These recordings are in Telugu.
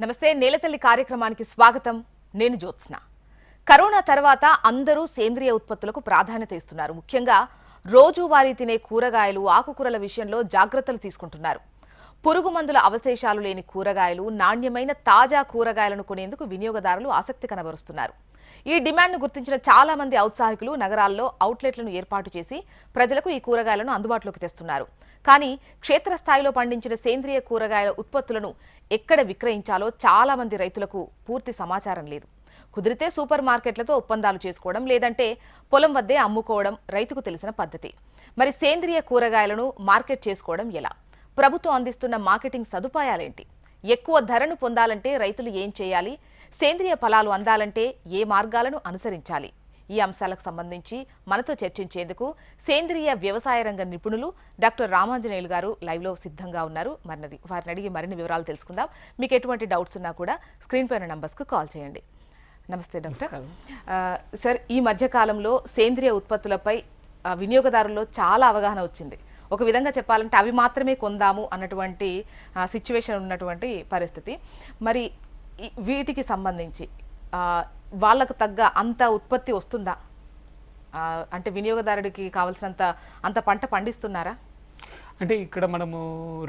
నమస్తే నేలతల్లి కార్యక్రమానికి స్వాగతం. నేను జ్యోత్స్న. కరోనా తర్వాత అందరూ సేంద్రియ ఉత్పత్తులకు ప్రాధాన్యత ఇస్తున్నారు. ముఖ్యంగా రోజువారీ తినే కూరగాయలు ఆకుకూరల విషయంలో జాగ్రత్తలు తీసుకుంటున్నారు. పురుగు మందుల అవశేషాలు లేని కూరగాయలు నాణ్యమైన తాజా కూరగాయలను కొనేందుకు వినియోగదారులు ఆసక్తి కనబరుస్తున్నారు. ఈ డిమాండ్ను గుర్తించిన చాలా మంది ఔత్సాహికులు నగరాల్లో అవుట్లెట్లను ఏర్పాటు చేసి ప్రజలకు ఈ కూరగాయలను అందుబాటులోకి తెస్తున్నారు. కానీ క్షేత్రస్థాయిలో పండించిన సేంద్రియ కూరగాయల ఉత్పత్తులను ఎక్కడ విక్రయించాలో చాలా మంది రైతులకు పూర్తి సమాచారం లేదు. కుదిరితే సూపర్ మార్కెట్లతో ఒప్పందాలు చేసుకోవడం లేదంటే పొలం వద్దే అమ్ముకోవడం రైతుకు తెలిసిన పద్ధతి. మరి సేంద్రియ కూరగాయలను మార్కెట్ చేసుకోవడం ఎలా? ప్రభుత్వం అందిస్తున్న మార్కెటింగ్ సదుపాయాలేంటి? ఎక్కువ ధరను పొందాలంటే రైతులు ఏం చేయాలి? సేంద్రియ ఫలాలు అందాలంటే ఏ మార్గాలను అనుసరించాలి? ఈ అంశాలకు సంబంధించి మనతో చర్చించేందుకు సేంద్రియ వ్యవసాయ రంగ నిపుణులు డాక్టర్ రామాంజనేయులు గారు లైవ్లో సిద్ధంగా ఉన్నారు. మరి వారిని అడిగి మరిన్ని వివరాలు తెలుసుకుందాం. మీకు ఎటువంటి డౌట్స్ ఉన్నా కూడా స్క్రీన్ పైన నంబర్స్కు కాల్ చేయండి. నమస్తే డాక్టర్. సార్ ఈ మధ్య కాలంలో సేంద్రియ ఉత్పత్తులపై వినియోగదారుల్లో చాలా అవగాహన వచ్చింది. ఒక విధంగా చెప్పాలంటే అవి మాత్రమే కొందాము అన్నటువంటి సిచ్యువేషన్ ఉన్నటువంటి పరిస్థితి. మరి వీటికి సంబంధించి వాళ్ళకు తగ్గ అంత ఉత్పత్తి వస్తుందా? అంటే వినియోగదారుడికి కావాల్సినంత అంత పంట పండిస్తున్నారా? అంటే ఇక్కడ మనము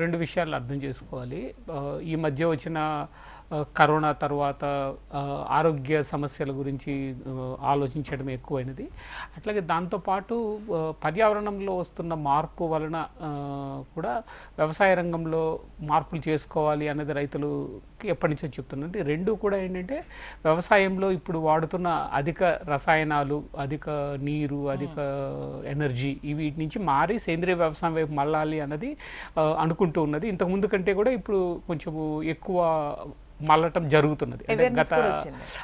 రెండు విషయాలు అర్థం చేసుకోవాలి. ఈ మధ్య వచ్చిన కరోనా తర్వాత ఆరోగ్య సమస్యల గురించి ఆలోచించడం ఎక్కువైనది. అట్లాగే దాంతోపాటు పర్యావరణంలో వస్తున్న మార్పు వలన కూడా వ్యవసాయ రంగంలో మార్పులు చేసుకోవాలి అనేది రైతులు ఎప్పటి నుంచో చెప్తున్నారు అంటే రెండు కూడా ఏంటంటే వ్యవసాయంలో ఇప్పుడు వాడుతున్న అధిక రసాయనాలు అధిక నీరు అధిక ఎనర్జీ ఈ వీటి నుంచి మారి సేంద్రియ వ్యవసాయం వైపు మళ్ళాలి అన్నది అనుకుంటూ ఉన్నది. ఇంతకు ముందు కంటే కూడా ఇప్పుడు కొంచెము ఎక్కువ మళ్ళటం జరుగుతున్నది. గత.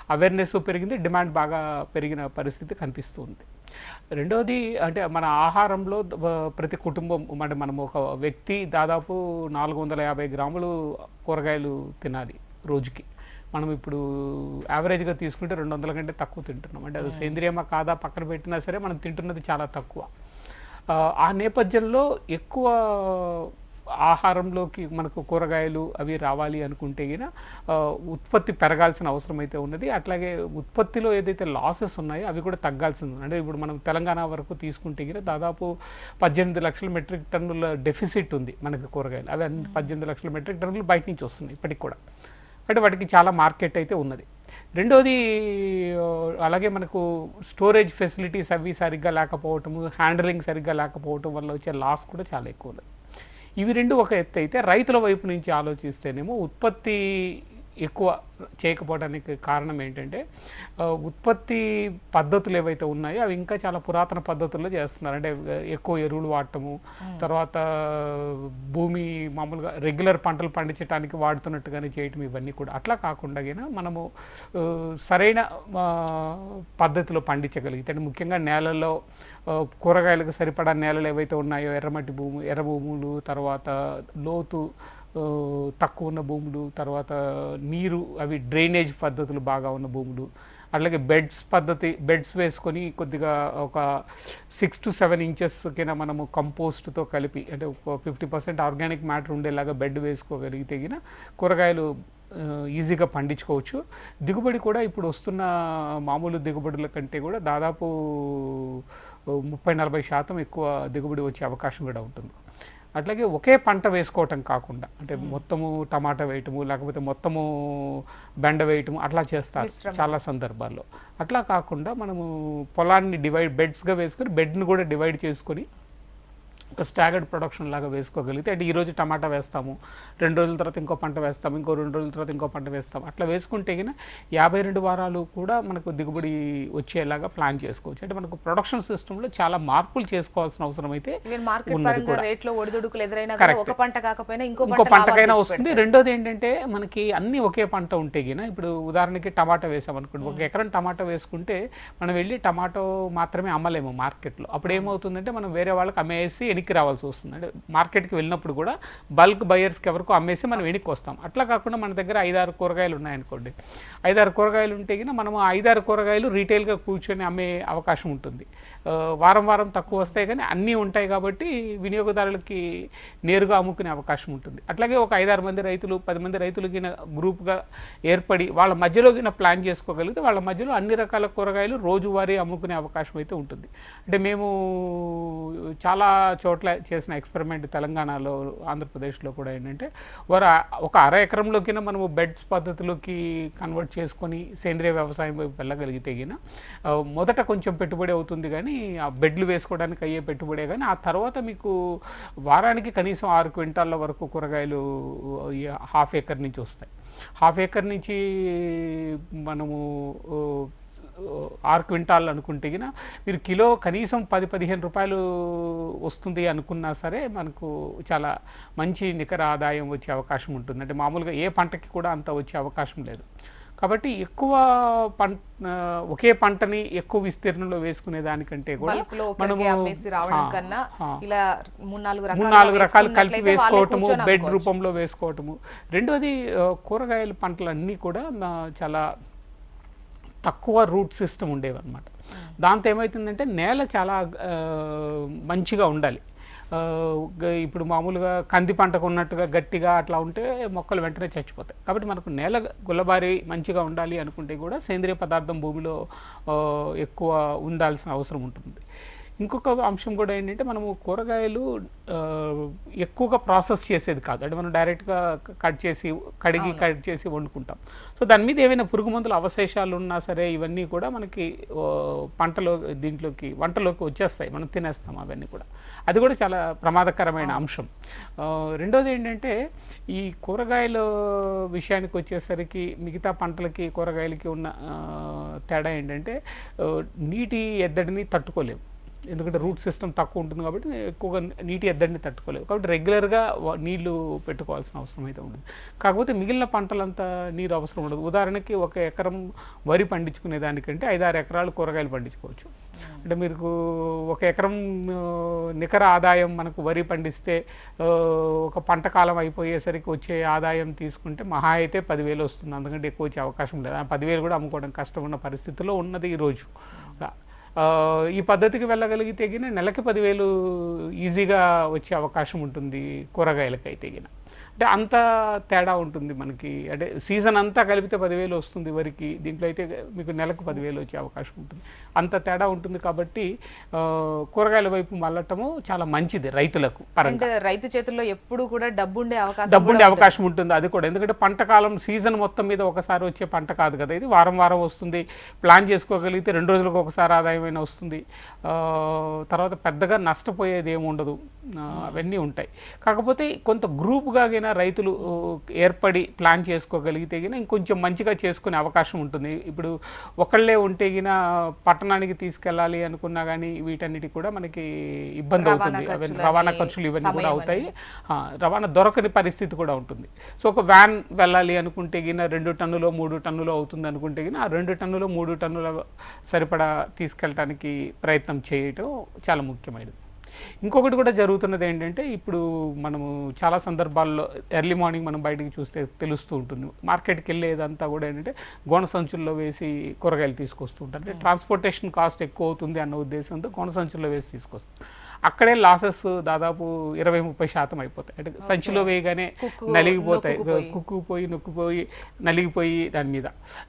అవేర్నెస్ పెరిగింది డిమాండ్ బాగా పెరిగిన పరిస్థితి కనిపిస్తుంది రెండవది అంటే మన ఆహారంలో ప్రతి కుటుంబం అంటే మనం ఒక వ్యక్తి దాదాపు నాలుగు వందల యాభై గ్రాములు కూరగాయలు తినాలి రోజుకి. మనం ఇప్పుడు యావరేజ్గా తీసుకుంటే రెండు వందల కంటే తక్కువ తింటున్నాం. అంటే అది సేంద్రియమా కాదా పక్కన పెట్టినా సరే మనం తింటున్నది చాలా తక్కువ. ఆ నేపథ్యంలో ఎక్కువ ఆహారంలోకి మనకు కూరగాయలు అవి రావాలి అనుకుంటే గిన ఉత్పత్తి పెరగాల్సిన అవసరం అయితే ఉన్నది. అట్లాగే ఉత్పత్తిలో ఏదైతే లాసెస్ ఉన్నాయో అవి కూడా తగ్గాల్సింది అంటే ఇప్పుడు మనం తెలంగాణ వరకు తీసుకుంటే గిన దాదాపు పద్దెనిమిది లక్షల మెట్రిక్ టన్నుల డెఫిసిట్ ఉంది మనకు కూరగాయలు. అవి అన్ని పద్దెనిమిది లక్షల మెట్రిక్ టన్నులు బయట నుంచి వస్తున్నాయి ఇప్పటికి కూడా. అంటే వాటికి చాలా మార్కెట్ అయితే ఉన్నది. రెండోది అలాగే మనకు స్టోరేజ్ ఫెసిలిటీస్ అవి సరిగ్గా లేకపోవటము హ్యాండిలింగ్ సరిగ్గా లేకపోవటం వల్ల వచ్చే లాస్ కూడా చాలా ఎక్కువ ఉన్నది. ఇవి రెండు ఒక ఎత్తు అయితే రైతుల వైపు నుంచి ఆలోచిస్తేనేమో ఉత్పత్తి ఎక్కువ చేయకపోవడానికి కారణం ఏంటంటే ఉత్పత్తి పద్ధతులు ఏవైతే ఉన్నాయో అవి ఇంకా చాలా పురాతన పద్ధతుల్లో చేస్తున్నారు. అంటే ఎక్కువ ఎరువులు వాడటము తర్వాత భూమి మామూలుగా రెగ్యులర్ పంటలు పండించడానికి వాడుతున్నట్టుగానే చేయటం ఇవన్నీ కూడా. అట్లా కాకుండా మనము సరైన పద్ధతిలో పండించగలిగితే అంటే ముఖ్యంగా నేలలో కూరగాయలకు సరిపడా నేలలు ఏవైతే ఉన్నాయో ఎర్రమట్టి భూము ఎర్ర భూములు తర్వాత లోతు తక్కువ ఉన్న భూములు తర్వాత నీరు అవి డ్రైనేజ్ పద్ధతులు బాగా ఉన్న భూములు. అట్లాగే బెడ్స్ పద్ధతి బెడ్స్ వేసుకొని కొద్దిగా ఒక సిక్స్ టు సెవెన్ ఇంచెస్ కింద మనము కంపోస్ట్తో కలిపి అంటే ఒక ఫిఫ్టీ పర్సెంట్ ఆర్గానిక్ మ్యాటర్ ఉండేలాగా బెడ్ వేసుకోగలిగితే గిన కూరగాయలు ఈజీగా పండించుకోవచ్చు. దిగుబడి కూడా ఇప్పుడు వస్తున్న మామూలు దిగుబడుల కంటే కూడా దాదాపు ముప్పై నలభై శాతం ఎక్కువ దిగుబడి వచ్చే అవకాశం కూడా ఉంటుంది. అట్లాగే ఒకే పంట వేసుకోవటం కాకుండా అంటే మొత్తము టమాటా వేయటము లేకపోతే మొత్తము బెండ వేయటము అట్లా చేస్తారు చాలా సందర్భాల్లో. అట్లా కాకుండా మనము పొలాన్ని డివైడ్ బెడ్స్గా వేసుకొని బెడ్ని కూడా డివైడ్ చేసుకొని ఒక స్టాగర్డ్ ప్రొడక్షన్ లాగా వేసుకోగలిగితే అంటే ఈరోజు టమాటా వేస్తాము రెండు రోజుల తర్వాత ఇంకో పంట వేస్తాము ఇంకో రెండు రోజుల తర్వాత ఇంకో పంట వేస్తాము అట్లా వేసుకుంటే గిన యాభై రెండు వారాలు కూడా మనకు దిగుబడి వచ్చేలాగా ప్లాన్ చేసుకోవచ్చు. అంటే మనకు ప్రొడక్షన్ సిస్టంలో చాలా మార్పులు చేసుకోవాల్సిన అవసరం అయితే. రేట్లో ఒడిదుడుకులు ఎదురైనా ఒక పంట కాకపోయినా ఇంకో ఇంకో పంట పంటకైనా వస్తుంది. రెండోది ఏంటంటే మనకి అన్ని ఒకే పంట ఉంటే గిన ఇప్పుడు ఉదాహరణకి టమాటా వేసాం అనుకోండి. ఒక ఎకరం టమాటా వేసుకుంటే మనం వెళ్ళి టమాటో మాత్రమే అమ్మలేము మార్కెట్లో. అప్పుడు ఏమవుతుందంటే మనం వేరే వాళ్ళకి అమ్మేసి వెనక్కి రావాల్సి వస్తుంది. అంటే మార్కెట్కి వెళ్ళినప్పుడు కూడా బల్క్ బయర్స్కి ఎవరికో అమ్మేసి మనం వెనక్కి వస్తాం. అట్లా కాకుండా మన దగ్గర ఐదారు కూరగాయలు ఉన్నాయనుకోండి. ఐదారు కూరగాయలు ఉంటే గిన మనం ఐదారు కూరగాయలు రీటైల్గా కూర్చొని అమ్మే అవకాశం ఉంటుంది. వారం వారం తక్కువ వస్తాయి కానీ అన్నీ ఉంటాయి కాబట్టి వినియోగదారులకి నేరుగా అమ్ముకునే అవకాశం ఉంటుంది. అట్లాగే ఒక ఐదారు మంది రైతులు పది మంది రైతులకి గ్రూప్గా ఏర్పడి వాళ్ళ మధ్యలో ప్లాన్ చేసుకోగలిగితే వాళ్ళ మధ్యలో అన్ని రకాల కూరగాయలు రోజువారీ అమ్ముకునే అవకాశం అయితే ఉంటుంది. అంటే మేము చాలా చోట్ల చేసిన ఎక్స్పెరిమెంట్ తెలంగాణలో ఆంధ్రప్రదేశ్లో కూడా ఏంటంటే వారు ఒక అర ఎకరంలోకిన మనము బెడ్స్ పద్ధతిలోకి కన్వర్ట్ చేసుకొని సేంద్రియ వ్యవసాయం వైపు వెళ్ళగలిగితే గిన మొదట కొంచెం పెట్టుబడి అవుతుంది కానీ ఆ బెడ్లు వేసుకోవడానికి అయ్యే పెట్టుబడే కానీ ఆ తర్వాత మీకు వారానికి కనీసం ఆరు క్వింటాల వరకు కూరగాయలు హాఫ్ ఏకర్ నుంచి వస్తాయి. హాఫ్ ఏకర్ నుంచి మనము ఆరు క్వింటాల్ అనుకుంటే గిన మీరు కిలో కనీసం పది పదిహేను రూపాయలు వస్తుంది అనుకున్నా సరే మనకు చాలా మంచి నికర ఆదాయం వచ్చే అవకాశం ఉంటుంది. అంటే మామూలుగా ఏ పంటకి కూడా అంత వచ్చే అవకాశం లేదు. కాబట్టి ఎక్కువ పంట ఒకే పంటని ఎక్కువ విస్తీర్ణంలో వేసుకునే దానికంటే కూడా మనము. ఇలా మూడు నాలుగు రకాలు కలిపి వేసుకోవటము బెడ్. రూపంలో వేసుకోవటము రెండోది కూరగాయల పంటలన్నీ కూడా చాలా తక్కువ రూట్ సిస్టమ్ ఉండేవి అనమాట దాంతో ఏమవుతుందంటే నేల చాలా మంచిగా ఉండాలి ఇప్పుడు మామూలుగా కంది పంటకు ఉన్నట్టుగా గట్టిగా అట్లా ఉంటే మొక్కలు వెంటనే చచ్చిపోతాయి. కాబట్టి మనకు నేల గుల్లబారి మంచిగా ఉండాలి అనుకుంటే కూడా సేంద్రియ పదార్థం భూమిలో ఎక్కువ ఉండాల్సిన అవసరం ఉంటుంది. ఇంకొక అంశం కూడా ఏంటంటే మనము కూరగాయలు ఎక్కువగా ప్రాసెస్ చేసేది కాదు. అంటే మనం డైరెక్ట్గా కట్ చేసి కడిగి కట్ చేసి వండుకుంటాం. సో దాని మీద ఏమైనా పురుగు మందుల అవశేషాలు ఉన్నా సరే ఇవన్నీ కూడా మనకి పంటలో దీంట్లోకి వంటలోకి వచ్చేస్తాయి. మనం తినేస్తాం అవన్నీ కూడా. అది కూడా చాలా ప్రమాదకరమైన అంశం. రెండోది ఏంటంటే ఈ కూరగాయల విషయానికి వచ్చేసరికి మిగతా పంటలకి కూరగాయలకి ఉన్న తేడా ఏంటంటే నీటి ఎద్దడిని తట్టుకోలేవు. ఎందుకంటే రూట్ సిస్టమ్ తక్కువ ఉంటుంది కాబట్టి ఎక్కువగా నీటి ఎద్దడిని తట్టుకోలేవు. కాబట్టి రెగ్యులర్గా నీళ్ళు పెట్టుకోవాల్సిన అవసరం అయితే ఉంటుంది కాకపోతే మిగిలిన పంటలంతా నీరు అవసరం ఉండదు. ఉదాహరణకి ఒక ఎకరం వరి పండించుకునే దానికంటే ఐదారు ఎకరాలు కూరగాయలు పండించుకోవచ్చు. అంటే మీకు ఒక ఎకరం నికర ఆదాయం మనకు వరి పండిస్తే ఒక పంట కాలం అయిపోయేసరికి వచ్చే ఆదాయం తీసుకుంటే మహా అయితే పదివేలు వస్తుంది. అందుకంటే ఎక్కువ వచ్చే అవకాశం లేదు. ఆ పదివేలు కూడా అమ్ముకోవడం కష్టం ఉన్న పరిస్థితిలో ఉన్నది ఈరోజు ఈ పద్ధతికి వెళ్ళగలిగితే గిన నెలకి పదివేలు ఈజీగా వచ్చే అవకాశం ఉంటుంది కూరగాయలకైతే గిన. అంటే అంత తేడా ఉంటుంది మనకి. అంటే సీజన్ అంతా కలిపితే పదివేలు వస్తుంది వరికి. దీంట్లో అయితే మీకు నెలకు పదివేలు వచ్చే అవకాశం ఉంటుంది. అంత తేడా ఉంటుంది కాబట్టి కూరగాయల వైపు మళ్ళటము చాలా మంచిది రైతులకు పరంగా. రైతు చేతుల్లో ఎప్పుడు కూడా డబ్బు ఉండే అవకాశం డబ్బు ఉండే అవకాశం ఉంటుంది. అది కూడా. ఎందుకంటే పంట కాలం సీజన్ మొత్తం మీద ఒకసారి వచ్చే పంట కాదు కదా ఇది. వారం వారం వస్తుంది. ప్లాన్ చేసుకోగలిగితే రెండు రోజులకు ఒకసారి ఆదాయమైన వస్తుంది. తర్వాత పెద్దగా నష్టపోయేది ఏమి ఉండదు. అవన్నీ ఉంటాయి. కాకపోతే కొంత గ్రూప్గా గిన రైతులు ఏర్పడి ప్లాన్ చేసుకోగలిగితే గిన ఇంకొంచెం మంచిగా చేసుకునే అవకాశం ఉంటుంది. ఇప్పుడు ఒకళ్ళే ఉంటే గిన పట్టణానికి తీసుకెళ్ళాలి అనుకున్నా కానీ వీటన్నిటి కూడా మనకి ఇబ్బంది అవుతుంది. రవాణా ఖర్చులు ఇవన్నీ కూడా అవుతాయి. రవాణా దొరకని పరిస్థితి కూడా ఉంటుంది. సో ఒక వ్యాన్ వెళ్ళాలి అనుకుంటే గిన రెండు టన్నులో మూడు టన్నులో అవుతుంది అనుకుంటే గిన ఆ రెండు టన్నులో మూడు టన్నుల సరిపడా తీసుకెళ్ళటానికి ప్రయత్నం చేయటం చాలా ముఖ్యమైనది. ఇంకొకటి కూడా జరుగుతున్నది ఏంటంటే ఇప్పుడు మనము చాలా సందర్భాల్లో ఎర్లీ మార్నింగ్ మనం బయటికి చూస్తే తెలుస్తూ ఉంటుంది. మార్కెట్కి వెళ్ళేదంతా కూడా ఏంటంటే గోన సంచుల్లో వేసి కూరగాయలు తీసుకొస్తూ ఉంటారు. అంటే ట్రాన్స్పోర్టేషన్ కాస్ట్ ఎక్కువ అవుతుంది అన్న ఉద్దేశంతో గోన సంచుల్లో వేసి తీసుకొస్తారు. అక్కడే లాసెస్ దాదాపు ఇరవై ముప్పై శాతం అయిపోతాయి. అంటే సంచిలో వేయగానే నలిగిపోతాయి. కుక్కుపోయి నొక్కుపోయి నలిగిపోయి దాని మీద.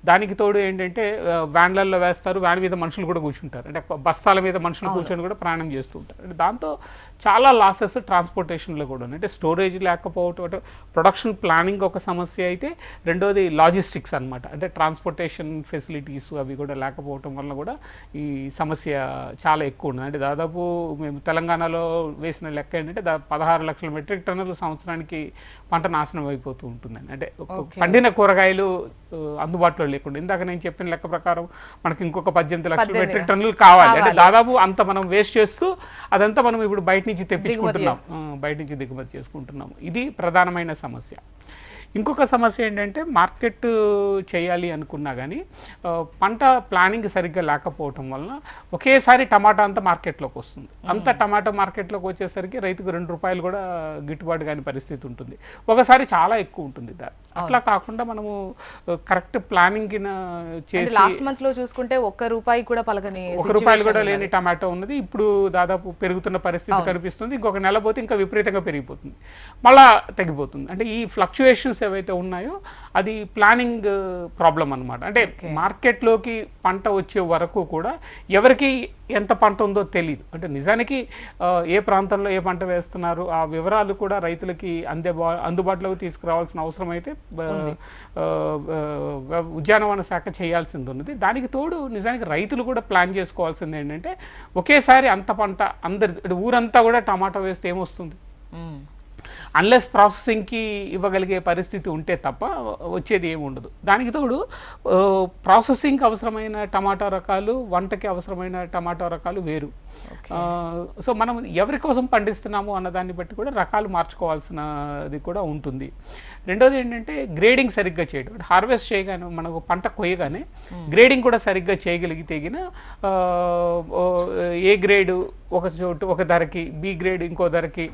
దానికి తోడు ఏంటంటే వ్యాన్లలో వేస్తారు. వ్యాన్ మీద మనుషులు కూడా కూర్చుంటారు. అంటే బస్తాల మీద మనుషులు కూర్చొని కూడా ప్రయాణం చేస్తూ ఉంటారు. అంటే దాంతో చాలా లాసెస్ ట్రాన్స్పోర్టేషన్లో కూడా ఉన్నాయి. అంటే స్టోరేజ్ లేకపోవటం అంటే ప్రొడక్షన్ ప్లానింగ్ ఒక సమస్య అయితే రెండోది లాజిస్టిక్స్ అన్నమాట. అంటే ట్రాన్స్పోర్టేషన్ ఫెసిలిటీస్ అవి కూడా లేకపోవటం వల్ల కూడా ఈ సమస్య చాలా ఎక్కువ ఉంది అంటే దాదాపు మేము తెలంగాణలో వేసిన లెక్క ఏంటంటే దా పదహారు లక్షల మెట్రిక్ టన్నులు సంవత్సరానికి పంట నాశనం అయిపోతూ ఉంటుందండి అంటే. పండిన కూరగాయలు అందుబాటులో లేకుండా ఇందాక నేను చెప్పిన లెక్క ప్రకారం మనకి ఇంకొక పద్దెనిమిది లక్షల. మెట్రిక్ టన్నులు కావాలి అంటే. దాదాపు అంత మనం వేస్ట్ చేస్తూ అదంతా మనం ఇప్పుడు బయట నుంచి తెప్పించుకుంటున్నాం బయట నుంచి దిగుమతి చేసుకుంటున్నాం ఇది ప్రధానమైన సమస్య ఇంకొక సమస్య ఏంటంటే మార్కెట్ చేయాలి అనుకున్నా కానీ పంట ప్లానింగ్ సరిగ్గా లేకపోవటం వలన ఒకేసారి టమాటా అంతా మార్కెట్లోకి వస్తుంది. అంత టమాటా మార్కెట్లోకి వచ్చేసరికి రైతుకు రెండు రూపాయలు కూడా గిట్టుబాటు కాని పరిస్థితి ఉంటుంది. ఒకసారి చాలా ఎక్కువ ఉంటుంది ధర అట్లా కాకుండా మనము కరెక్ట్ ప్లానింగ్ చేసి లాస్ట్ మంత్లో చూసుకుంటే ఒక్క రూపాయి కూడా పలకని ఒక రూపాయలు కూడా లేని టమాటో ఉన్నది. ఇప్పుడు దాదాపు పెరుగుతున్న పరిస్థితి కనిపిస్తుంది. ఇంకొక నెల పోతే ఇంకా విపరీతంగా పెరిగిపోతుంది. మళ్ళా తగ్గిపోతుంది. అంటే ఈ ఫ్లక్చుయేషన్స్ ఏవైతే ఉన్నాయో అది ప్లానింగ్ ప్రాబ్లం అన్నమాట. అంటే మార్కెట్లోకి పంట వచ్చే వరకు కూడా ఎవరికి ఎంత పంట ఉందో తెలియదు అంటే నిజానికి ఏ ప్రాంతంలో ఏ పంట వేస్తున్నారు ఆ వివరాలు కూడా రైతులకి అందే అందుబాటులోకి తీసుకురావాల్సిన అవసరం అయితే ఉద్యానవన శాఖ చేయాల్సింది ఉన్నది. దానికి తోడు నిజానికి రైతులు కూడా ప్లాన్ చేసుకోవాల్సింది ఏంటంటే ఒకేసారి అంత పంట అందరి ఊరంతా కూడా టమాటా వేస్తే ఏమొస్తుంది. అన్లెస్ ప్రాసెసింగ్కి ఇవ్వగలిగే పరిస్థితి ఉంటే తప్ప వచ్చేది ఏమి ఉండదు. దానికి తోడు ప్రాసెసింగ్కి అవసరమైన టమాటా రకాలు వంటకి అవసరమైన టమాటా రకాలు వేరు. సో మనం ఎవరి కోసం పండిస్తున్నాము అన్న దాన్ని బట్టి కూడా రకాలు మార్చుకోవాల్సినది కూడా ఉంటుంది. రెండోది ఏంటంటే గ్రేడింగ్ సరిగ్గా చేయడం. హార్వెస్ట్ చేయగానే మనకు పంట కొయ్యగానే గ్రేడింగ్ కూడా సరిగ్గా చేయగలిగితే ఏ గ్రేడ్ ఒక చోటు ఒక ధరకి బి గ్రేడ్ ఇంకో ధరకి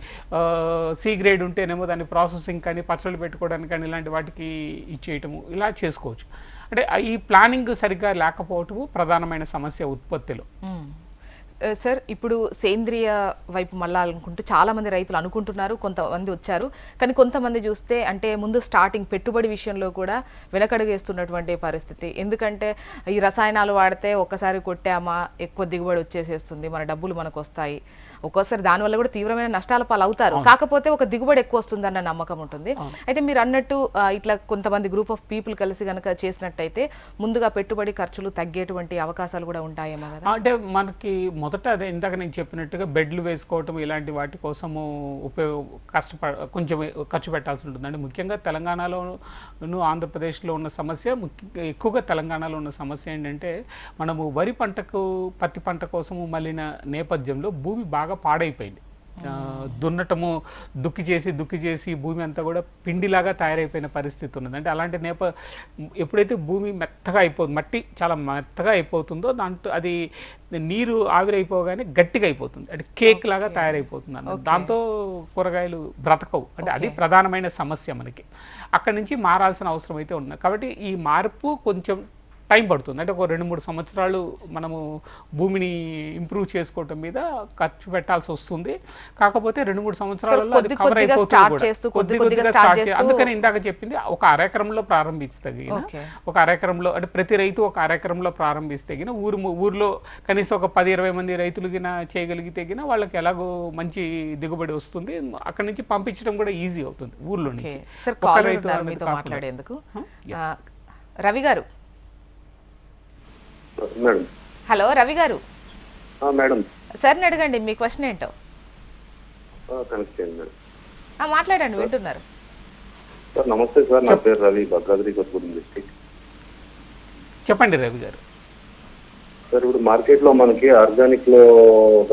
సి గ్రేడ్ ఉంటేనేమో దాన్ని ప్రాసెసింగ్ కానీ పచ్చళ్ళు పెట్టుకోవడానికి కానీ ఇలాంటి వాటికి ఇచ్చేయటము. ఇలా చేసుకోవచ్చు. అంటే ఈ ప్లానింగ్ సరిగ్గా లేకపోవటము ప్రధానమైన సమస్య ఉత్పత్తిలో. Uh, సార్ ఇప్పుడు సేంద్రియ వైపు మళ్ళాలనుకుంటూ చాలామంది రైతులు అనుకుంటున్నారు కొంతమంది వచ్చారు. కానీ కొంతమంది చూస్తే అంటే ముందు స్టార్టింగ్ పెట్టుబడి విషయంలో కూడా వెనకడుగేస్తున్నటువంటి పరిస్థితి. ఎందుకంటే ఈ రసాయనాలు వాడితే ఒక్కసారి కొట్టామా ఎక్కువ దిగుబడి వచ్చేసేస్తుంది మన డబ్బులు మనకు వస్తాయి ఒక్కోసారి దానివల్ల కూడా తీవ్రమైన నష్టాల పాలు అవుతారు కాకపోతే ఒక దిగుబడి ఎక్కువ వస్తుందన్న నమ్మకం ఉంటుంది. అయితే మీరు అన్నట్టు ఇట్లా కొంతమంది గ్రూప్ ఆఫ్ పీపుల్ కలిసి కనుక చేసినట్టయితే ముందుగా పెట్టుబడి ఖర్చులు తగ్గేటువంటి అవకాశాలు కూడా ఉంటాయేమో కదా? అంటే మనకి మొదట అదే ఇందాక నేను చెప్పినట్టుగా బెడ్లు వేసుకోవటం ఇలాంటి వాటి కోసము ఉపయోగ కష్టపడ కొంచెం ఖర్చు పెట్టాల్సి ఉంటుంది అంటే ముఖ్యంగా తెలంగాణలోను ఆంధ్రప్రదేశ్లో ఉన్న సమస్య ఎక్కువగా తెలంగాణలో ఉన్న సమస్య ఏంటంటే మనము వరి పంటకు పత్తి పంట కోసము మళ్ళిన నేపథ్యంలో భూమి బాగా పాడైపోయింది. ఆ, దున్నటము దుక్కి చేసి దుక్కి చేసి భూమి అంతా కూడా పిండిలాగా తయారైపోయిన పరిస్థితి ఉన్నది. అంటే అలాంటి నేప ఎప్పుడైతే భూమి మెత్తగా అయిపోతుంది మట్టి చాలా మెత్తగా అయిపోతుందో దాంట్లో అది నీరు ఆవిరైపోగానే గట్టిగా అయిపోతుంది. అంటే కేక్ లాగా తయారైపోతుంది అన్నమాట. దాంతో కూరగాయలు బ్రతకవు. అంటే అది ప్రధానమైన సమస్య మనకి. అక్కడి నుంచి మారాల్సిన అవసరం అయితే ఉన్నది. కాబట్టి ఈ మార్పు కొంచెం టైం పడుతుంది. అంటే ఒక రెండు మూడు సంవత్సరాలు మనము భూమిని ఇంప్రూవ్ చేసుకోవటం మీద ఖర్చు పెట్టాల్సి వస్తుంది. కాకపోతే రెండు మూడు సంవత్సరాలలో అది కవర్ అయిపోతుంది అందుకని ఇందాక చెప్పింది ఒక అరెకరంలో ప్రారంభిస్తే గిన Okay. ఒక అరెకరంలో అంటే ప్రతి రైతు ఒక అరెకరంలో ప్రారంభిస్తే గిన ఊరు ఊర్లో కనీసం ఒక పది ఇరవై మంది రైతులు గిన చేయగలిగితే గిన వాళ్ళకి ఎలాగో మంచి దిగుబడి వస్తుంది. అక్కడి నుంచి పంపించడం కూడా ఈజీ అవుతుంది ఊర్లో నుంచి. సార్ ఒక్క కాల్ రైతు ఉన్నారు అనేది మీతో కాకుండా. మాట్లాడేందుకు ఆ, రవి గారు మేడం. హలో రవి గారు? ఆ, మేడం. సార్ని అడగండి మీ క్వశ్చన్ ఏంటో? ఆ, కనెక్ట్ చేయండి మేడం. ఆ, మాట్లాడండి వింటున్నారు. సార్ నమస్తే సార్ నా పేరు రవి భద్రాద్రి కొత్తగూడెం డిస్టిక్ చెప్పండి రవి గారు. సార్ ఇప్పుడు మార్కెట్లో మనకి ఆర్గానిక్లో ఒక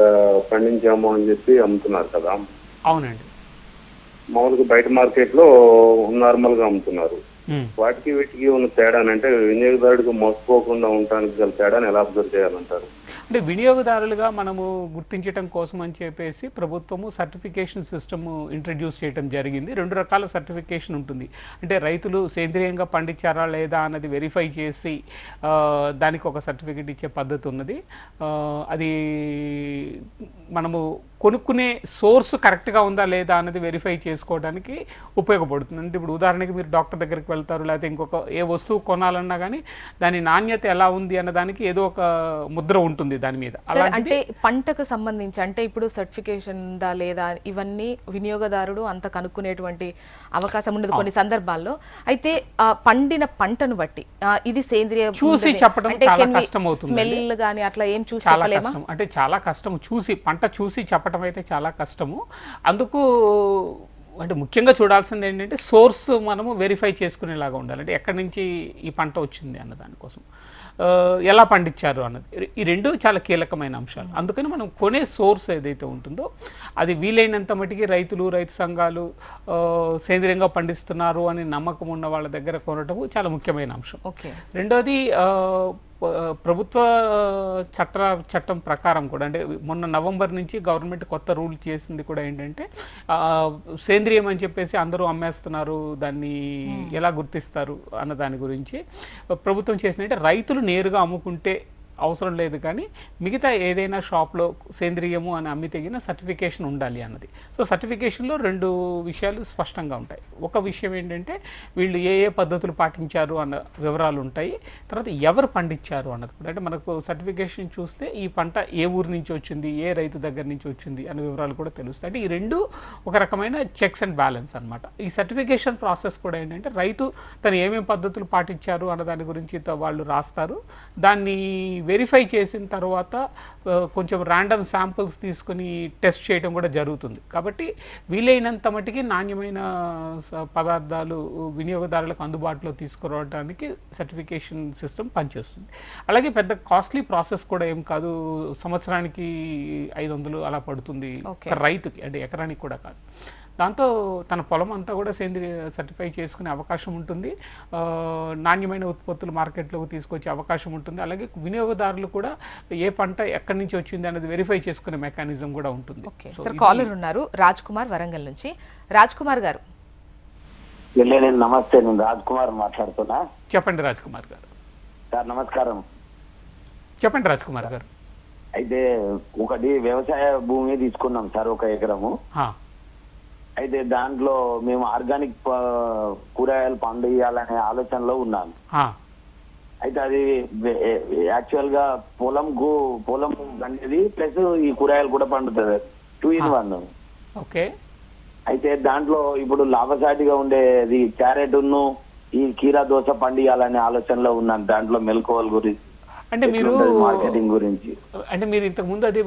పండించాము అని చెప్పి అమ్ముతున్నారు కదా. అవునండి. మామూలుగా బయట మార్కెట్లో నార్మల్గా అమ్ముతున్నారు. వాటికి వీటికి ఉన్న తేడా అంటే వినియోగదారుడికి మోసపోకుండా ఉండడానికి గల తేడాని ఎలా అబ్జర్వ్ చేయాలంటారు? అంటే వినియోగదారులుగా మనము గుర్తించడం కోసం అని చెప్పేసి ప్రభుత్వము సర్టిఫికేషన్ సిస్టమ్ ఇంట్రడ్యూస్ చేయడం జరిగింది. రెండు రకాల సర్టిఫికేషన్ ఉంటుంది. అంటే రైతులు సేంద్రియంగా పండించారా లేదా అన్నది వెరిఫై చేసి దానికి ఒక సర్టిఫికేట్ ఇచ్చే పద్ధతి ఉన్నది. అది మనము కొనుక్కునే సోర్స్ కరెక్ట్గా ఉందా లేదా అన్నది వెరిఫై చేసుకోవడానికి ఉపయోగపడుతుంది. అంటే ఇప్పుడు ఉదాహరణకి మీరు డాక్టర్ దగ్గరికి వెళ్తారు లేకపోతే ఇంకొక ఏ వస్తువు కొనాలన్నా కానీ దాని నాణ్యత ఎలా ఉంది అన్న దానికి ఏదో ఒక ముద్ర ఉంటుంది దాని మీద. అంటే పంటకు సంబంధించి అంటే ఇప్పుడు సర్టిఫికేషన్ ఉందా లేదా ఇవన్నీ వినియోగదారుడు అంత కనుక్కునేటువంటి అవకాశం ఉండదు కొన్ని సందర్భాల్లో. అయితే పండిన పంటను బట్టి ఇది సేంద్రియ చూసి చెప్పడం చాలా కష్టం అవుతుందండి. స్మెల్ గానీ అట్లా ఏం చూసి చాలా కష్టం. అంటే చాలా కష్టం. చూసి పంట చూసి చెప్పడం అయితే చాలా కష్టము. అందుకు అంటే ముఖ్యంగా చూడాల్సింది ఏంటంటే సోర్స్ మనము వెరిఫై చేసుకునేలాగా ఉండాలి అంటే ఎక్కడి నుంచి ఈ పంట వచ్చింది అన్న దానికోసం ఎలా పండించారు అన్నది. ఈ రెండు చాలా కీలకమైన అంశాలు. అందుకని మనం కొనే సోర్స్ ఏదైతే ఉంటుందో అది వీలైనంత మటుకి రైతులు రైతు సంఘాలు సేంద్రియంగా పండిస్తున్నారు అని నమ్మకం ఉన్న వాళ్ళ దగ్గర కొనటము చాలా ముఖ్యమైన అంశం. ఓకే. రెండోది ప్రభుత్వ చట్ట చట్టం ప్రకారం కూడా అంటే మొన్న నవంబర్ నుంచి గవర్నమెంట్ కొత్త రూల్ చేసింది కూడా ఏంటంటే సేంద్రియం అని చెప్పేసి అందరూ అమ్మేస్తున్నారు దాన్ని ఎలా గుర్తిస్తారు అన్న దాని గురించి. ప్రభుత్వం చేసిందంటే రైతులు నేరుగా అమ్ముకుంటే అవసరం లేదు కానీ మిగతా ఏదైనా షాప్లో సేంద్రియము అని అమ్మి తెగిన సర్టిఫికేషన్ ఉండాలి అన్నది. సో సర్టిఫికేషన్లో రెండు విషయాలు స్పష్టంగా ఉంటాయి. ఒక విషయం ఏంటంటే వీళ్ళు ఏ ఏ పద్ధతులు పాటించారు అన్న వివరాలు ఉంటాయి. తర్వాత ఎవరు పండించారు అన్నది కూడా. అంటే మనకు సర్టిఫికేషన్ చూస్తే ఈ పంట ఏ ఊరు నుంచి వచ్చింది ఏ రైతు దగ్గర నుంచి వచ్చింది అనే వివరాలు కూడా తెలుస్తాయి. అంటే ఈ రెండు ఒక రకమైన చెక్స్ అండ్ బ్యాలెన్స్ అన్నమాట. ఈ సర్టిఫికేషన్ ప్రాసెస్ కూడా ఏంటంటే రైతు తను ఏమేమి పద్ధతులు పాటించారు అన్న దాని గురించి వాళ్ళు రాస్తారు. దాన్ని వెరిఫై చేసిన తర్వాత కొంచెం ర్యాండమ్ శాంపిల్స్ తీసుకొని టెస్ట్ చేయడం కూడా జరుగుతుంది. కాబట్టి వీలైనంత మటుకి నాణ్యమైన పదార్థాలు వినియోగదారులకు అందుబాటులో తీసుకురావడానికి సర్టిఫికేషన్ సిస్టమ్ పనిచేస్తుంది. అలాగే పెద్ద కాస్ట్లీ ప్రాసెస్ కూడా ఏం కాదు సంవత్సరానికి ఐదు వందలు అలా పడుతుంది రైతుకి అంటే ఎకరానికి కూడా కాదు. దాంతో తన పొలం అంతా కూడా సేంద్రియ సర్టిఫై చేసుకునే అవకాశం ఉంటుంది. ఆ, నాణ్యమైన ఉత్పత్తులు మార్కెట్లోకి తీసుకొచ్చే అవకాశం ఉంటుంది. అలాగే వినియోగదారులు కూడా ఏ పంట ఎక్కడి నుంచి వచ్చింది అనేది వెరిఫై చేసుకునే మెకానిజం కూడా ఉంటుంది. సార్ కాలర్ ఉన్నారు రాజ్ కుమార్ వరంగల్ నుంచి. రాజ్ కుమార్ గారు నేను నమస్తే నేను రాజ్ కుమార్ మాట్లాడుతున్నా. చెప్పండి రాజ్ కుమార్ గారు. సార్ నమస్కారం. చెప్పండి రాజ్ కుమార్ గారు. అయితే ఒకటి వ్యవసాయ భూమి తీసుకున్నాం సార్ ఒక ఎకరము. అయితే దాంట్లో మేము ఆర్గానిక్ కూరగాయలు పండియాలనే ఆలోచనలో ఉన్నాను. అయితే అది యాక్చువల్గా పొలం గు పొలం పండేది ప్లస్ ఈ కూరగాయలు కూడా పండుతుంది. Two in one. ఓకే. అయితే దాంట్లో ఇప్పుడు లాభసాటిగా ఉండేది క్యారెట్ ఈ కీరా దోశ పండియాలనే ఆలోచనలో ఉన్నాను దాంట్లో మెలకువల గురించి. అంటే మీరు మార్కెటింగ్ గురించి. అంటే మీరు ఇంతకు ముందు అది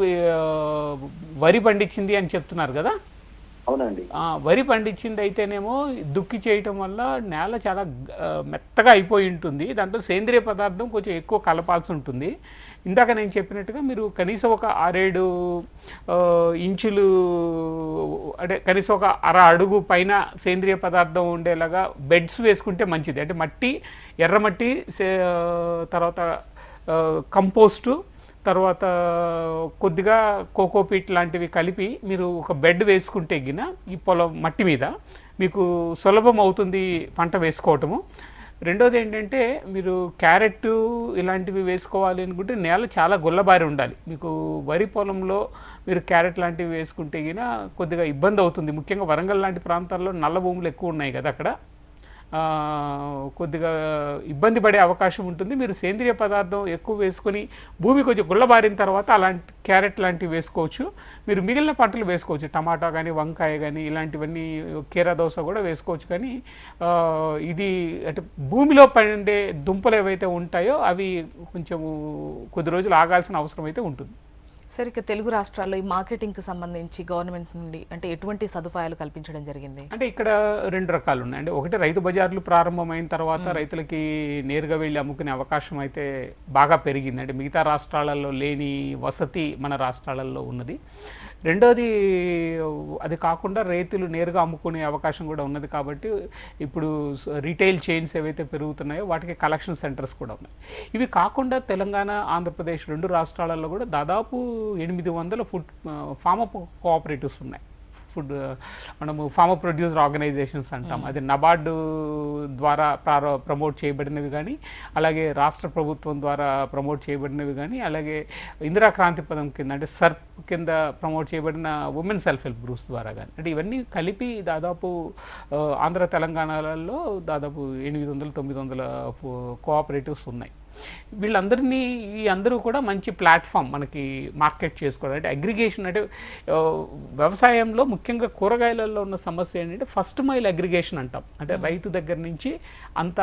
వరి పండించింది అని చెప్తున్నారు కదా? అవునండి. వరి పండించింది అయితేనేమో దుక్కి చేయటం వల్ల నేల చాలా మెత్తగా అయిపోయి ఉంటుంది. దాంట్లో సేంద్రియ పదార్థం కొంచెం ఎక్కువ కలపాల్సి ఉంటుంది. ఇందాక నేను చెప్పినట్టుగా మీరు కనీసం ఒక ఆరేడు ఇంచులు అంటే కనీసం ఒక అర అడుగు పైన సేంద్రియ పదార్థం ఉండేలాగా బెడ్స్ వేసుకుంటే మంచిది. అంటే మట్టి ఎర్రమట్టి సే- తర్వాత కంపోస్టు తర్వాత కొద్దిగా కోకోపీట్ లాంటివి కలిపి మీరు ఒక బెడ్ వేసుకుంటే గిన ఈ పొలం మట్టి మీద మీకు సులభం అవుతుంది పంట వేసుకోవటము. రెండోది ఏంటంటే మీరు క్యారెట్ ఇలాంటివి వేసుకోవాలి అనుకుంటే నేల చాలా గుల్లబారి ఉండాలి. మీకు వరి పొలంలో మీరు క్యారెట్ లాంటివి వేసుకుంటే గిన కొద్దిగా ఇబ్బంది అవుతుంది. ముఖ్యంగా వరంగల్ లాంటి ప్రాంతాల్లో నల్ల భూములు ఎక్కువ ఉన్నాయి కదా అక్కడ. కొద్దిగా ఇబ్బంది పడే అవకాశం ఉంటుంది. మీరు సేంద్రియ పదార్థం ఎక్కువ వేసుకొని భూమి కొంచెం గుల్లబారిన తర్వాత అలాంటి క్యారెట్ లాంటివి వేసుకోవచ్చు. మీరు మిగిలిన పంటలు వేసుకోవచ్చు. టమాటా కానీ వంకాయ కానీ ఇలాంటివన్నీ కీరా దోశ కూడా వేసుకోవచ్చు. కానీ ఇది అంటే భూమిలో పండే దుంపలు ఏవైతే ఉంటాయో అవి కొంచెము కొద్ది రోజులు ఆగాల్సిన అవసరం అయితే ఉంటుంది. సార్ ఇక తెలుగు రాష్ట్రాల్లో ఈ మార్కెటింగ్కి సంబంధించి గవర్నమెంట్ నుండి అంటే ఎటువంటి సదుపాయాలు కల్పించడం జరిగింది? అంటే ఇక్కడ రెండు రకాలు ఉన్నాయి అంటే ఒకటి రైతు బజార్లు ప్రారంభమైన తర్వాత రైతులకి నేరుగా వెళ్ళి అమ్ముకునే అవకాశం అయితే బాగా పెరిగింది. అంటే మిగతా రాష్ట్రాలలో లేని వసతి మన రాష్ట్రాలలో ఉన్నది. రెండోది అది కాకుండా రైతులు నేరుగా అమ్ముకునే అవకాశం కూడా ఉన్నది కాబట్టి ఇప్పుడు రీటైల్ చైన్స్ ఏవైతే పెరుగుతున్నాయో వాటికి కలెక్షన్ సెంటర్స్ కూడా ఉన్నాయి. ఇవి కాకుండా తెలంగాణ ఆంధ్రప్రదేశ్ రెండు రాష్ట్రాలలో కూడా దాదాపు ఎనిమిది వందల ఫుడ్ ఫార్మ్ కోఆపరేటివ్స్ ఉన్నాయి. ఫుడ్ మనము ఫార్మర్ ప్రొడ్యూసర్ ఆర్గనైజేషన్స్ అంటాం. అది నబార్డు ద్వారా ప్రార ప్రమోట్ చేయబడినవి కానీ అలాగే రాష్ట్ర ప్రభుత్వం ద్వారా ప్రమోట్ చేయబడినవి కానీ అలాగే ఇందిరా క్రాంతి పదం కింద అంటే సర్ప్ కింద ప్రమోట్ చేయబడిన ఉమెన్ సెల్ఫ్ హెల్ప్ గ్రూప్స్ ద్వారా కానీ అంటే ఇవన్నీ కలిపి దాదాపు ఆంధ్ర తెలంగాణలలో దాదాపు ఎనిమిది వందల తొమ్మిది వందల కోఆపరేటివ్స్ ఉన్నాయి. వీళ్ళందరినీ ఈ అందరూ కూడా మంచి ప్లాట్ఫామ్ మనకి మార్కెట్ చేసుకోవడం. అంటే అగ్రిగేషన్ అంటే వ్యవసాయంలో ముఖ్యంగా కూరగాయలలో ఉన్న సమస్య ఏంటంటే ఫస్ట్ మైల్ అగ్రిగేషన్ అంటాం. అంటే రైతు దగ్గర నుంచి అంత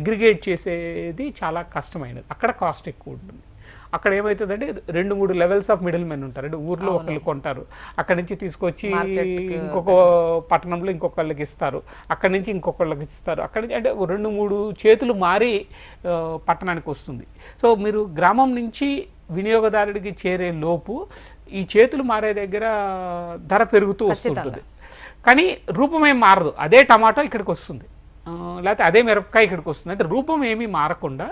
అగ్రిగేట్ చేసేది చాలా కష్టమైనది. అక్కడ కాస్ట్ ఎక్కువ ఉంటుంది. అక్కడ ఏమవుతుందంటే రెండు మూడు లెవెల్స్ ఆఫ్ మిడిల్ మెన్ ఉంటారు. అంటే ఊర్లో ఒకళ్ళు కొంటారు. అక్కడి నుంచి తీసుకొచ్చి ఇంకొక పట్టణంలో ఇంకొకళ్ళకి ఇస్తారు. అక్కడి నుంచి ఇంకొకళ్ళకి ఇస్తారు. అక్కడి నుంచి అంటే రెండు మూడు చేతులు మారి పట్టణానికి వస్తుంది. సో మీరు గ్రామం నుంచి వినియోగదారుడికి చేరే లోపు ఈ చేతులు మారే దగ్గర ధర పెరుగుతూ వస్తుంటుంది కానీ రూపం ఏం మారదు. అదే టమాటో ఇక్కడికి వస్తుంది. లేకపోతే అదే మిరపకాయ ఇక్కడికి వస్తుంది. అంటే రూపం ఏమీ మారకుండా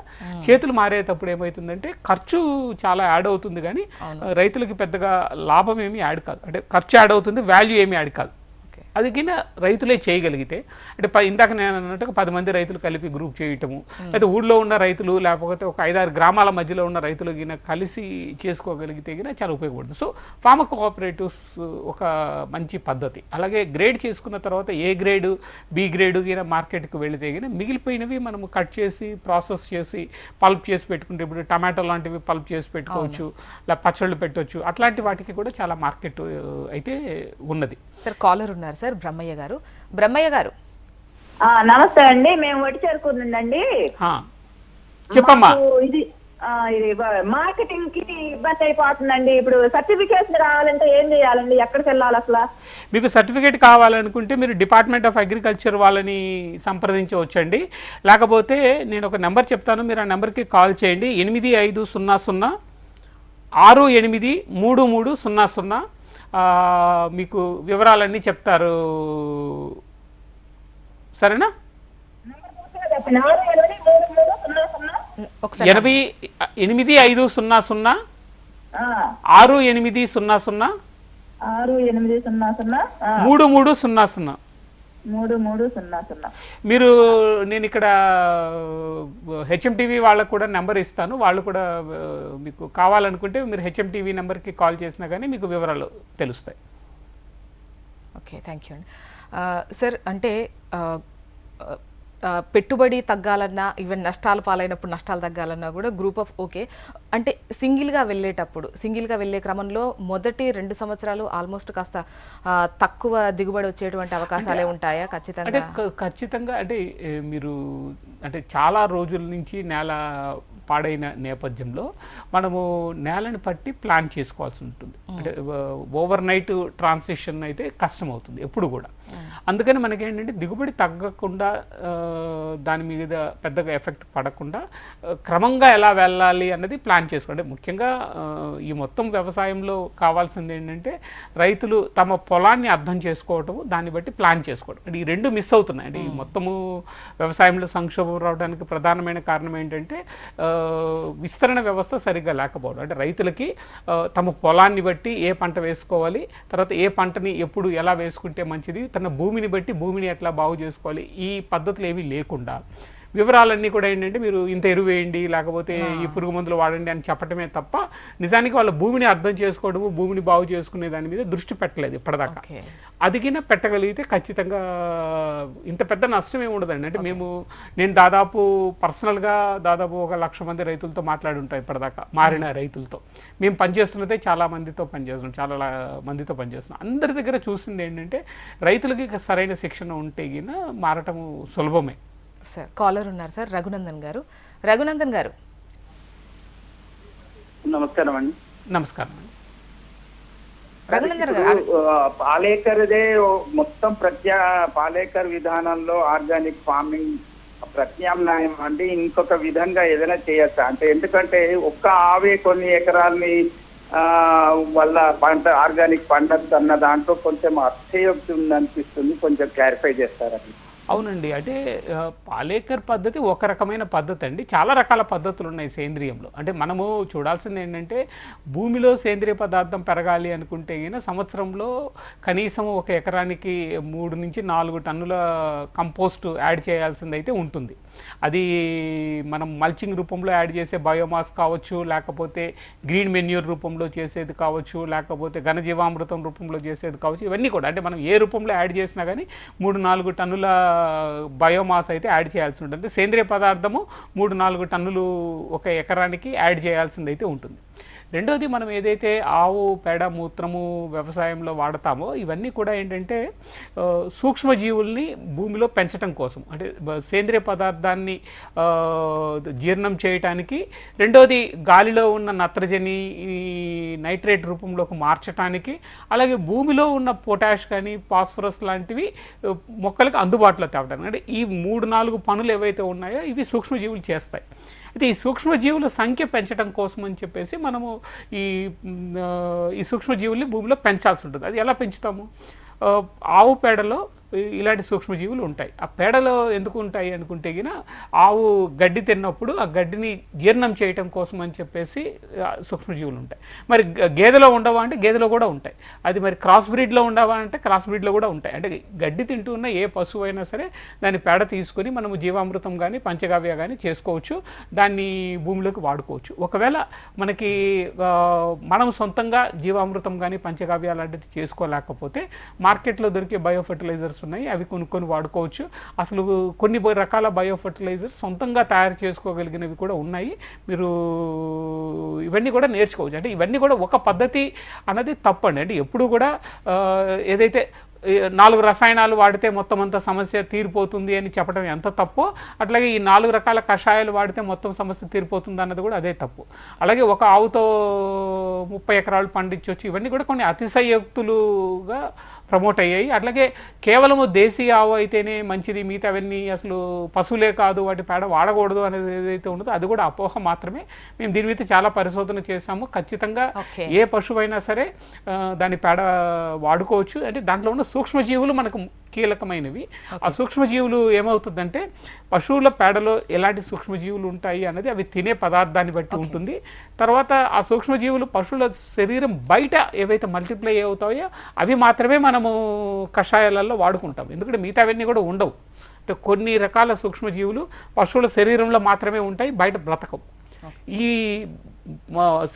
చేతులు మారేటప్పుడు ఏమవుతుందంటే ఖర్చు చాలా యాడ్ అవుతుంది కానీ రైతులకి పెద్దగా లాభం ఏమీ యాడ్ కాదు. అంటే ఖర్చు యాడ్ అవుతుంది వాల్యూ ఏమీ యాడ్ కాదు. అది కింద రైతులే చేయగలిగితే అంటే ఇందాక నేను అన్నట్టుగా పది మంది రైతులు కలిపి గ్రూప్ చేయటము అయితే ఊళ్ళో ఉన్న రైతులు లేకపోతే ఒక ఐదారు గ్రామాల మధ్యలో ఉన్న రైతులు గిన కలిసి చేసుకోగలిగితే గిన చాలా ఉపయోగపడుతుంది. సో ఫార్మ కోఆపరేటివ్స్ ఒక మంచి పద్ధతి. అలాగే గ్రేడ్ చేసుకున్న తర్వాత ఏ గ్రేడు బి గ్రేడు గిన మార్కెట్కి వెళితే గిన మిగిలిపోయినవి మనము కట్ చేసి ప్రాసెస్ చేసి పల్ప్ చేసి పెట్టుకుంటే ఇప్పుడు టమాటో లాంటివి పల్ప్ చేసి పెట్టుకోవచ్చు లేదా పచ్చళ్ళు పెట్టవచ్చు అట్లాంటి వాటికి కూడా చాలా మార్కెట్ అయితే ఉన్నది. సార్ కాలర్ ఉన్నారు సార్ బ్రహ్మయ్య గారు. బ్రహ్మయ్య గారు. ఆ, నమస్తే అండి. మేము వడి చేరుకుందండి ఆ, చెప్పమ్మా. ఇది ఆ, ఇది మార్కెటింగ్కి ఇబ్బంది అయిపోతుందండి. ఇప్పుడు సర్టిఫికేషన్ రావాలంటే ఏం చేయాలండి? ఎక్కడికి వెళ్ళాలి అసలు? మీకు సర్టిఫికేట్ కావాలనుకుంటే మీరు డిపార్ట్మెంట్ ఆఫ్ అగ్రికల్చర్ వాళ్ళని సంప్రదించవచ్చండి. లేకపోతే నేను ఒక నెంబర్ చెప్తాను. మీరు ఆ నెంబర్కి కాల్ చేయండి. ఎనిమిది ఐదు సున్నా సున్నా ఆరు ఎనిమిది మూడు మూడు సున్నా సున్నా మీకు వివరాలన్నీ చెప్తారు. సరేనా? ఎనభై ఎనిమిది ఐదు సున్నా సున్నా ఆరు ఎనిమిది సున్నా సున్నా ఆరు ఎనిమిది సున్నా సున్నా మూడు మూడు సున్నా సున్నా. మూడు మూడు సున్నా సున్నా. మీరు నేను ఇక్కడ హెచ్ఎంటీవీ వాళ్ళకు కూడా నెంబర్ ఇస్తాను. వాళ్ళు కూడా మీకు కావాలనుకుంటే మీరు హెచ్ఎంటీవీ నెంబర్కి కాల్ చేసినా కానీ మీకు వివరాలు తెలుస్తాయి. ఓకే థ్యాంక్ యూ అండి సార్ అంటే పెట్టుబడి తగ్గాలన్నా ఈవెన్ నష్టాలు పాలైనప్పుడు నష్టాలు తగ్గాలన్నా కూడా గ్రూప్ ఆఫ్ ఓకే అంటే సింగిల్గా వెళ్ళేటప్పుడు సింగిల్గా వెళ్ళే క్రమంలో మొదటి రెండు సంవత్సరాలు ఆల్మోస్ట్ కాస్త తక్కువ దిగుబడి వచ్చేటువంటి అవకాశాలే ఉంటాయా? ఖచ్చితంగా. ఖచ్చితంగా అంటే మీరు అంటే చాలా రోజుల నుంచి నేల పాడైన నేపథ్యంలో మనము నేలని పట్టి ప్లాన్ చేసుకోవాల్సి ఉంటుంది. అంటే ఓవర్ నైట్ ట్రాన్సిషన్ అయితే కష్టం అవుతుంది ఎప్పుడు కూడా. అందుకని మనకి ఏంటంటే దిగుబడి తగ్గకుండా దాని మీద పెద్దగా ఎఫెక్ట్ పడకుండా క్రమంగా ఎలా వెళ్ళాలి అన్నది ప్లాన్ చేసుకోండి. ముఖ్యంగా ఈ మొత్తం వ్యవసాయంలో కావాల్సింది ఏంటంటే రైతులు తమ పొలాన్ని అర్థం చేసుకోవటము దాన్ని బట్టి ప్లాన్ చేసుకోవడం అంటే ఈ రెండు మిస్ అవుతున్నాయి అంటే ఈ మొత్తము వ్యవసాయంలో సంక్షోభం రావడానికి ప్రధానమైన కారణం ఏంటంటే విస్తరణ వ్యవస్థ సరిగ్గా లేకపోవడం. అంటే రైతులకి తమ పొలాన్ని బట్టి ఏ పంట వేసుకోవాలి తర్వాత ఏ పంటని ఎప్పుడు ఎలా వేసుకుంటే మంచిది తన భూమిని బట్టి భూమిని ఎట్లా బాగు చేసుకోవాలి? ఈ పద్ధతులు ఏమీ లేకుండా. వివరాలన్నీ కూడా ఏంటంటే మీరు ఇంత ఎరువు వేయండి లేకపోతే ఈ పురుగు మందులు వాడండి అని చెప్పటమే తప్ప నిజానికి వాళ్ళ భూమిని అర్థం చేసుకోవడము భూమిని బాగు చేసుకునే దాని మీద దృష్టి పెట్టలేదు ఇప్పటిదాకా. అదిగిన పెట్టగలిగితే ఖచ్చితంగా ఇంత పెద్ద నష్టం ఏమి ఉండదండి. అంటే మేము నేను దాదాపు పర్సనల్గా దాదాపు ఒక లక్ష మంది రైతులతో మాట్లాడి ఉంటాం ఇప్పటిదాకా మారిన రైతులతో. మేము పనిచేస్తున్నదే చాలా మందితో పనిచేస్తున్నాం చాలా మందితో పనిచేస్తున్నాం. అందరి దగ్గర చూసింది ఏంటంటే రైతులకి సరైన శిక్షణ ఉంటే గిన మారటము సులభమే. సార్ కాలర్ ఉన్నారు సార్ రఘునందన్ గారు. రఘునందన్ గారు. నమస్కారం అండి. నమస్కారం అండి. రఘునందన్ గారు పాలేకర్దే మొత్తం ప్రత్యా పాలేకర్ విధానంలో ఆర్గానిక్ ఫార్మింగ్ ప్రత్యామ్నాయం అంటే ఇంకొక విధంగా ఏదైనా చేయొచ్చా? అంటే ఎందుకంటే ఒక్క ఆవే కొన్ని ఎకరాల్ని ఆ, వల్ల పంట ఆర్గానిక్ పండద్దు అన్న దాంట్లో కొంచెం అతిశయోక్తి ఉందనిపిస్తుంది. కొంచెం క్లారిఫై చేస్తారండి అవునండి. అంటే పాలేకర్ పద్ధతి ఒక రకమైన పద్ధతి అండి. చాలా రకాల పద్ధతులు ఉన్నాయి సేంద్రియంలో. అంటే మనము చూడాల్సింది ఏంటంటే భూమిలో సేంద్రియ పదార్థం పెరగాలి అనుకుంటే అయినా సంవత్సరంలో కనీసం ఒక ఎకరానికి మూడు నుంచి నాలుగు టన్నుల కంపోస్ట్ యాడ్ చేయాల్సింది అయితే ఉంటుంది. అది మనం మల్చింగ్ రూపంలో యాడ్ చేసే బయోమాస్ కావచ్చు లేకపోతే గ్రీన్ మెన్యూర్ రూపంలో చేసేది కావచ్చు లేకపోతే ఘనజీవామృతం రూపంలో చేసేది కావచ్చు ఇవన్నీ కూడా. అంటే మనం ఏ రూపంలో యాడ్ చేసినా కానీ మూడు నాలుగు టన్నుల బయోమాస్ అయితే యాడ్ చేయాల్సి ఉంటుంది. సేంద్రియ పదార్థము మూడు నాలుగు టన్నులు ఒక ఎకరానికి యాడ్ చేయాల్సింది అయితే ఉంటుంది. రెండోది మనం ఏదైతే ఆవు పేడ మూత్రము వ్యవసాయంలో వాడతామో ఇవన్నీ కూడా ఏంటంటే సూక్ష్మజీవుల్ని భూమిలో పెంచడం కోసం. అంటే సేంద్రియ పదార్థాన్ని జీర్ణం చేయటానికి. రెండోది గాలిలో ఉన్న నత్రజని ఈ నైట్రేట్ రూపంలోకి మార్చడానికి అలాగే భూమిలో ఉన్న పొటాష్ కానీ ఫాస్ఫరస్ లాంటివి మొక్కలకు అందుబాటులో తేవడానికి అంటే ఈ మూడు నాలుగు పనులు ఏవైతే ఉన్నాయో ఇవి సూక్ష్మజీవులు చేస్తాయి. అయితే ఈ సూక్ష్మజీవుల సంఖ్య పెంచడం కోసం అని చెప్పేసి మనము ఈ ఈ సూక్ష్మజీవుల్ని భూమిలో పెంచాల్సి ఉంటుంది. అది ఎలా పెంచుతాము? ఆవు పేడలో ఇలాంటి సూక్ష్మజీవులు ఉంటాయి. ఆ పేడలో ఎందుకు ఉంటాయి అనుకుంటే గిన ఆవు గడ్డి తిన్నప్పుడు ఆ గడ్డిని జీర్ణం చేయటం కోసం అని చెప్పేసి సూక్ష్మజీవులు ఉంటాయి. మరి గేదెలో ఉండవా అంటే గేదెలో కూడా ఉంటాయి. అది మరి క్రాస్ బ్రీడ్లో ఉండవా అంటే క్రాస్ బ్రీడ్లో కూడా ఉంటాయి. అంటే గడ్డి తింటూ ఉన్న ఏ పశువు అయినా సరే దాని పేడ తీసుకొని మనము జీవామృతం కానీ పంచగవ్య కానీ చేసుకోవచ్చు. దాన్ని భూమిలోకి వాడుకోవచ్చు. ఒకవేళ మనకి మనం సొంతంగా జీవామృతం కానీ పంచగవ్య లాంటిది చేసుకోలేకపోతే మార్కెట్లో దొరికే బయో ఫెర్టిలైజర్స్ ఉన్నాయి. అవి కొనుక్కొని వాడుకోవచ్చు. అసలు కొన్ని రకాల బయో ఫర్టిలైజర్స్ సొంతంగా తయారు చేసుకోగలిగినవి కూడా ఉన్నాయి. మీరు ఇవన్నీ కూడా నేర్చుకోవచ్చు. అంటే ఇవన్నీ కూడా ఒక పద్ధతి అన్నది తప్పండి. అంటే ఎప్పుడు కూడా ఏదైతే నాలుగు రసాయనాలు వాడితే మొత్తం అంత సమస్య తీరిపోతుంది అని చెప్పడం ఎంత తప్పో అట్లాగే ఈ నాలుగు రకాల కషాయాలు వాడితే మొత్తం సమస్య తీరిపోతుంది అన్నది కూడా అదే తప్పు. అలాగే ఒక ఆవుతో ముప్పై ఎకరాలు పండించవచ్చు ఇవన్నీ కూడా కొన్ని అతిశయోక్తులుగా ప్రమోట్ అయ్యాయి. అట్లాగే కేవలము దేశీయ ఆవు అయితేనే మంచిది మిగతా అవన్నీ అసలు పశువులే కాదు వాటి పేడ వాడకూడదు అనేది ఏదైతే ఉంటుందో అది కూడా అపోహ మాత్రమే. మేము దీని మీద చాలా పరిశోధన చేశాము. ఖచ్చితంగా. ఏ పశువైనా సరే దాని పేడ వాడుకోవచ్చు. అంటే దాంట్లో ఉన్న సూక్ష్మజీవులు మనకు కీలకమైనవి. ఆ సూక్ష్మజీవులు ఏమవుతుందంటే పశువుల పేడలో ఎలాంటి సూక్ష్మజీవులు ఉంటాయి అన్నది అవి తినే పదార్థాన్ని బట్టి ఉంటుంది. తర్వాత ఆ సూక్ష్మజీవులు పశువుల శరీరం బయట ఏవైతే మల్టిప్లై అవుతాయో అవి మాత్రమే మనము కషాయాలలో వాడుకుంటాం. ఎందుకంటే మిగతావన్నీ కూడా ఉండవు. అంటే కొన్ని రకాల సూక్ష్మజీవులు పశువుల శరీరంలో మాత్రమే ఉంటాయి బయట బ్రతకవు. ఈ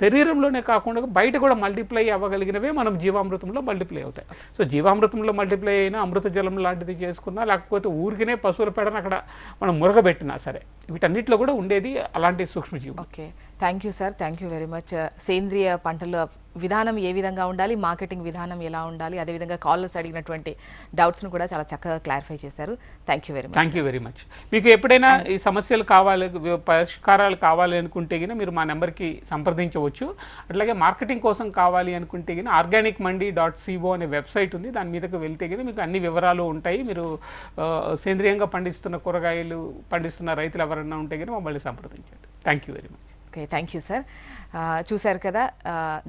శరీరంలోనే కాకుండా బయట కూడా మల్టిప్లై అవ్వగలిగినవే మనం జీవామృతంలో మల్టిప్లై అవుతాయి. సో జీవామృతంలో మల్టిప్లై అయినా అమృత జలం లాంటిది చేసుకున్నా లేకపోతే ఊరికినే పశువుల పేడను అక్కడ మనం మురగబెట్టినా సరే వీటన్నిటిలో కూడా ఉండేది అలాంటి సూక్ష్మజీవులు. Okay. Thank you sir thank you very much సేంద్రియ పంటల విధానం ఏ విధంగా ఉండాలి? మార్కెటింగ్ విధానం ఎలా ఉండాలి? అదేవిధంగా కాలర్స్ అడిగినటువంటి డౌట్స్ను కూడా చాలా చక్కగా క్లారిఫై చేశారు. Thank you very much thank you very much మీకు ఎప్పుడైనా ఈ సమస్యలు కావాలి పరిష్కారాలు కావాలి అనుకుంటే గిన మీరు మా నెంబర్కి సంప్రదించవచ్చు. అట్లాగే మార్కెటింగ్ కోసం కావాలి అనుకుంటే గిన organic mandi dot C O అనే వెబ్సైట్ ఉంది. దాని మీదకి వెళ్తే గిన మీకు అన్ని వివరాలు ఉంటాయి. మీరు సేంద్రియంగా పండిస్తున్న కూరగాయలు పండిస్తున్న రైతులు ఎవరైనా ఉంటే గిన మమ్మల్ని సంప్రదించండి. Thank you very much okay thank you sir చూశారు కదా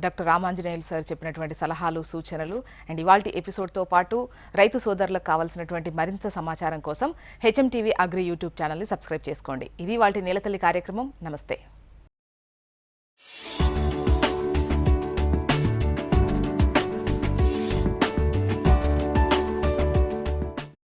డాక్టర్ రామాంజనేయులు సార్ చెప్పినటువంటి సలహాలు సూచనలు అండ్ ఇవాళ ఎపిసోడ్తో పాటు రైతు సోదరులకు కావాల్సినటువంటి మరింత సమాచారం కోసం H M TV agri YouTube ఛానల్ని సబ్స్క్రైబ్ చేసుకోండి. ఇది వాళ్ళ నెలతల్లి కార్యక్రమం. నమస్తే.